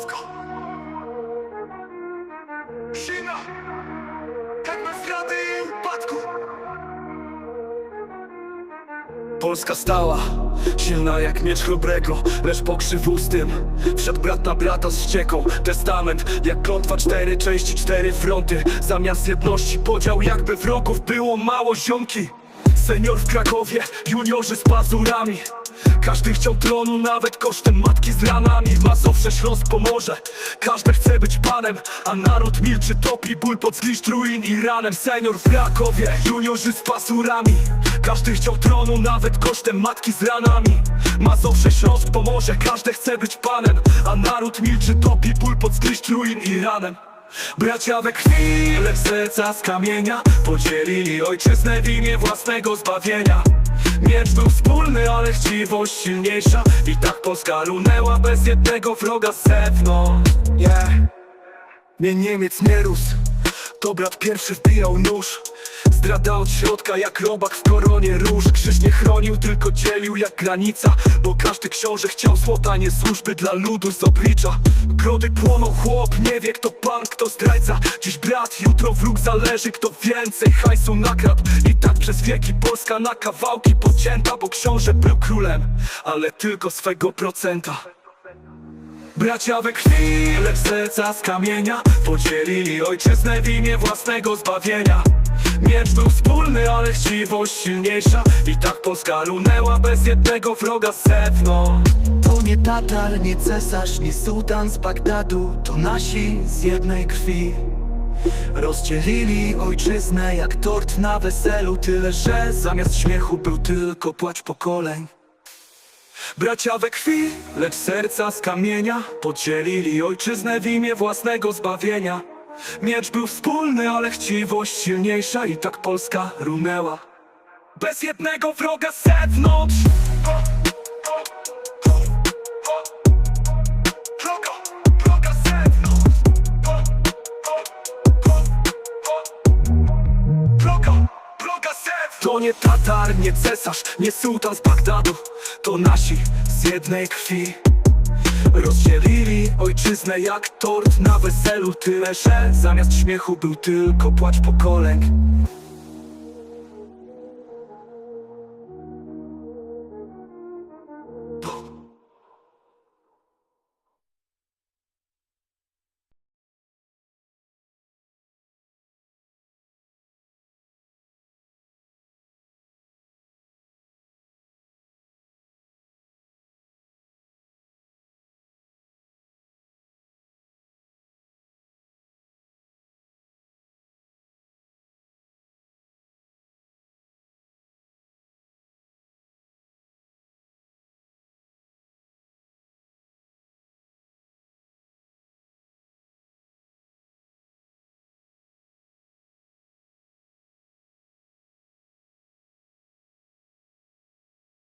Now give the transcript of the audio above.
Polsko! Silna! Jak bez rady i upadku! Polska stała, silna jak miecz chrobrego Lecz pokrzywustym Wszedł brat na brata z ścieką Testament jak klątwa cztery części, cztery fronty Zamiast jedności podział jakby wrogów było mało ziomki Senior w Krakowie, juniorzy z pazurami Każdy chciał tronu, nawet kosztem matki z ranami. Mazowsze Śląsk pomoże, każdy chce być panem A naród milczy, topi ból pod zgliszcz ruin i ranem. Senior w Krakowie, juniorzy z pazurami Każdy chciał tronu, nawet kosztem matki z ranami. Mazowsze Śląsk pomoże, każdy chce być panem A naród milczy, topi ból pod zgliszcz ruin i ranem. Bracia we krwi, lecz serca z kamienia Podzielili ojczyznę w imię własnego zbawienia Miecz był wspólny, ale chciwość silniejsza. I tak Polska runęła bez jednego wroga zewnątrz. Yeah. Nie Niemiec nie rósł. To brat pierwszy wbijał nóż Zdrada od środka jak robak w koronie róż. Krzyż nie chronił, tylko dzielił jak granica Bo każdy książę chciał złota, nie służby dla ludu z oblicza. Grody płoną, chłop nie wie kto pan, kto zdrajca. Dziś brat, jutro wróg zależy kto więcej. Hajsu nakradł I tak przez wieki Polska na kawałki pocięta Bo książę był królem, ale tylko swego procenta. Bracia we krwi, lecz serca z kamienia Podzielili ojczyznę w imię własnego zbawienia Miecz był wspólny, ale chciwość silniejsza. I tak Polska runęła bez jednego wroga zewnątrz. To nie Tatar, nie cesarz, nie sułtan z Bagdadu. To nasi z jednej krwi. Rozdzielili ojczyznę jak tort na weselu. Tyle, że zamiast śmiechu był tylko płacz pokoleń. Bracia we krwi, lecz serca z kamienia Podzielili ojczyznę w imię własnego zbawienia Miecz był wspólny, ale chciwość silniejsza I tak Polska runęła. Bez jednego wroga z zewnątrz. To nie Tatar, nie cesarz, nie sułtan z Bagdadu. To nasi z jednej krwi Rozdzielili ojczyznę jak tort na weselu. Tyle, że zamiast śmiechu był tylko płacz pokoleń